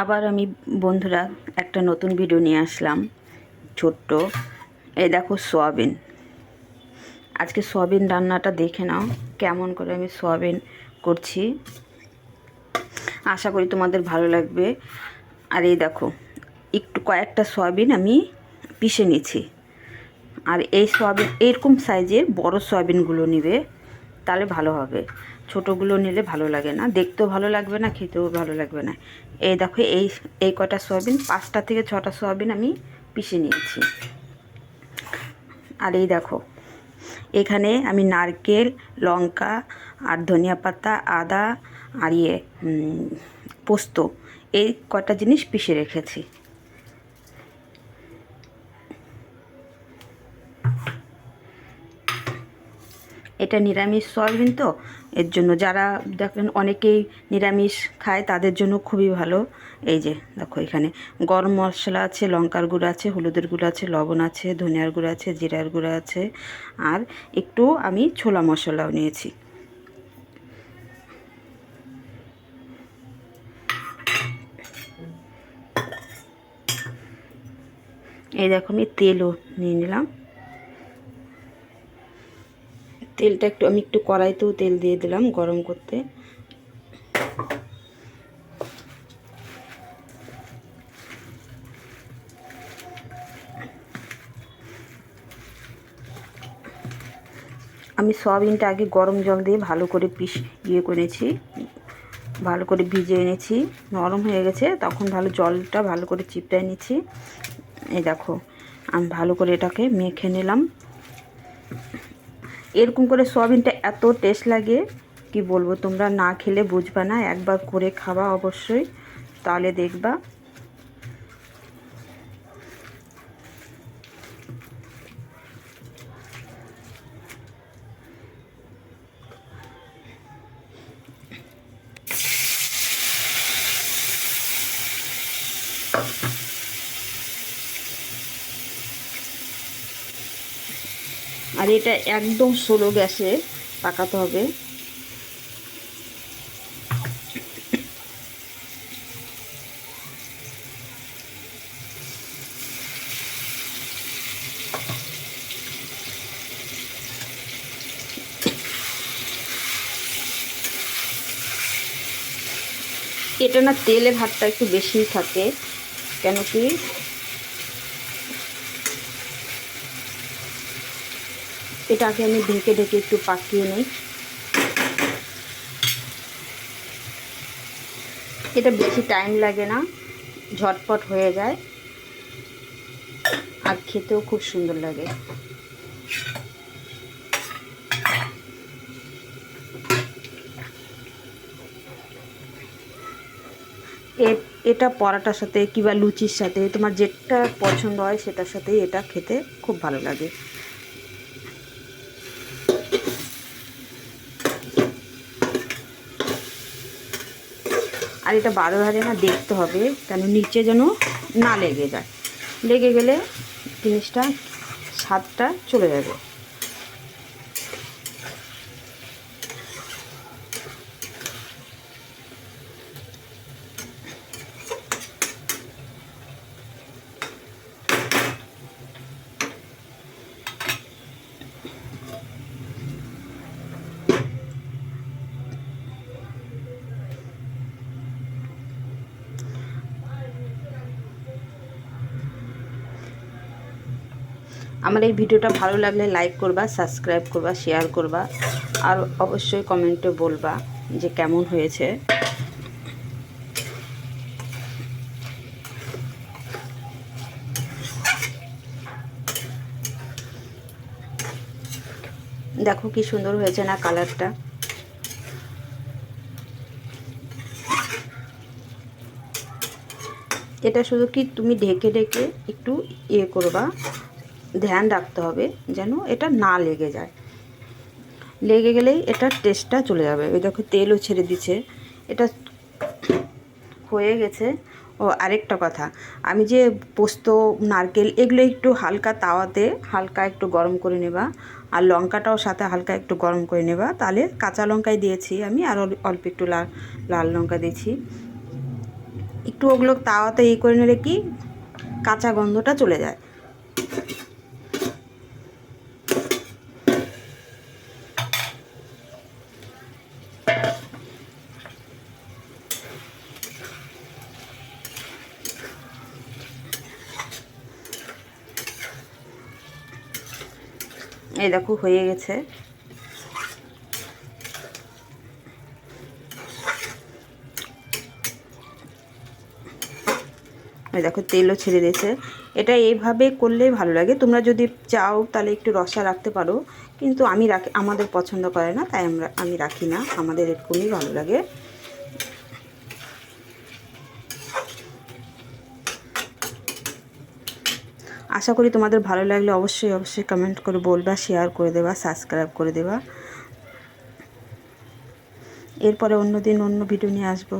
আবার আমি বন্ধুরা একটা নতুন ভিডিও নিয়ে আসলাম, ছোট্ট। এই দেখো সোয়াবিন। আজকে সোয়াবিন রান্নাটা দেখে নাও, কেমন করে আমি সোয়াবিন করছি। আশা করি তোমাদের ভালো লাগবে। আর এই দেখো, একটু কয়েকটা সয়াবিন আমি পিষে নিয়েছি। আর এই সয়াবিন, এরকম সাইজের বড় সয়াবিনগুলো নিবে, তাহলে ভালো হবে। ছোটোগুলো নিলে ভালো লাগে না। দেখতেও ভালো লাগবে না, খেতেও ভালো লাগবে না। এই দেখো, এই এই কটা সয়াবিন, পাঁচটা থেকে ছটা সয়াবিন আমি পিষে নিয়েছি। আর এই দেখো, এখানে আমি নারকেল, লঙ্কা আর ধনিয়া পাতা, আদা আর ইয়ে পোস্ত, এই কটা জিনিস পিষে রেখেছি। এটা নিরামিষ সয়াবিন তো? এর জন্য যারা দেখেন অনেকেই নিরামিষ খায়, তাদের জন্য খুবই ভালো। এই যে, দেখো এখানে। গরম মশলা আছে, লঙ্কার গুঁড়ো আছে, হলুদের গুঁড়ো আছে, লবণ আছে, ধনিয়ার গুঁড়ো আছে, জিরার গুঁড়ো আছে। আর একটু আমি ছোলা মশলাও নিয়েছি। এই দেখো আমি তেলও নিয়ে নিলাম। তেলটা একটু, আমি একটু কড়াইতেও তেল দিয়ে দিলাম গরম করতে। আমি সয়াবিনটা আগে গরম জল দিয়ে ভালো করে পিস ইয়ে করেছি, ভালো করে ভিজে এনেছি। নরম হয়ে গেছে, তখন ভালো জলটা ভালো করে চিপটাই নিচ্ছি। এই দেখো, আমি ভালো করে এটাকে মেখে নিলাম। এরকম করে সয়াবিনটা এত টেস্ট লাগে, কি বলব তোমরা না খেলে বুঝবা না, একবার করে খাওয়া অবশ্যই। তাহলে দেখবা আর এটা একদম সোলো গ্যাসে পাকাতে হবে। এটা না তেলে ভাতটা একটু বেশিই থাকে, কেন কি এটাকে আমি ঢেকে ঢেকে একটু পাকিয়ে নিই। এটা বেশি টাইম লাগে না, ঝটপট হয়ে যায়। আর খেতেও খুব সুন্দর লাগে। এটা পরাটার সাথে কিংবা লুচির সাথে, তোমার যেটা পছন্দ হয় সেটার সাথেই এটা খেতে খুব ভালো লাগে। আর এটা বারো ধারে না দেখতে হবে, কেন নিচে যেন না লেগে যায়। লেগে গেলে জিনিসটা স্বাদটা চলে যাবে। আমার এই ভিডিওটা ভালো লাগলে লাইক করবা সাবস্ক্রাইব করবা শেয়ার করবা, আর অবশ্যই কমেন্টে বলবা যে কেমন হয়েছে। দেখো কি সুন্দর হয়েছে না কালারটা এটা শুধু কি তুমি ঢেকে ঢেকে একটু ইয়ে করবা। ধ্যান রাখতে হবে যেন এটা না লেগে যায়। লেগে গেলেই এটার টেস্টটা চলে যাবে। ওই দেখো তেলও ছেড়ে দিচ্ছে। এটা হয়ে গেছে। ও, আরেকটা কথা। আমি যে পোস্ত, নারকেল এগুলো একটু হালকা তাওয়াতে, হালকা একটু গরম করে নেবা। আর লঙ্কাটাও সাথে হালকা একটু গরম করে নেবা। তাহলে কাঁচা লঙ্কাই দিয়েছি আমি, আর অল্প একটু লাল লাল লঙ্কা দিয়েছি। একটু ওগুলো তাওয়াতে এই করে নিলে কি? কাঁচা গন্ধটা চলে যায়। এই দেখো, হয়ে গেছে। দেখো, তেলও ছেড়ে দিয়েছে। এটা এইভাবে করলেই ভালো লাগে। তোমরা যদি চাও, তাহলে একটু রসা রাখতে পারো। কিন্তু আমি রাখি, আমাদের পছন্দ করে না, তাই আমরা, আমি রাখি না। আমাদের এরকমই ভালো লাগে। আশা করি তোমাদের ভালো লাগলে অবশ্যই অবশ্যই কমেন্ট করে বলবা শেয়ার করে দেবা সাবস্ক্রাইব করে দেবা। এরপরে অন্য দিন অন্য ভিডিও নিয়ে আসব।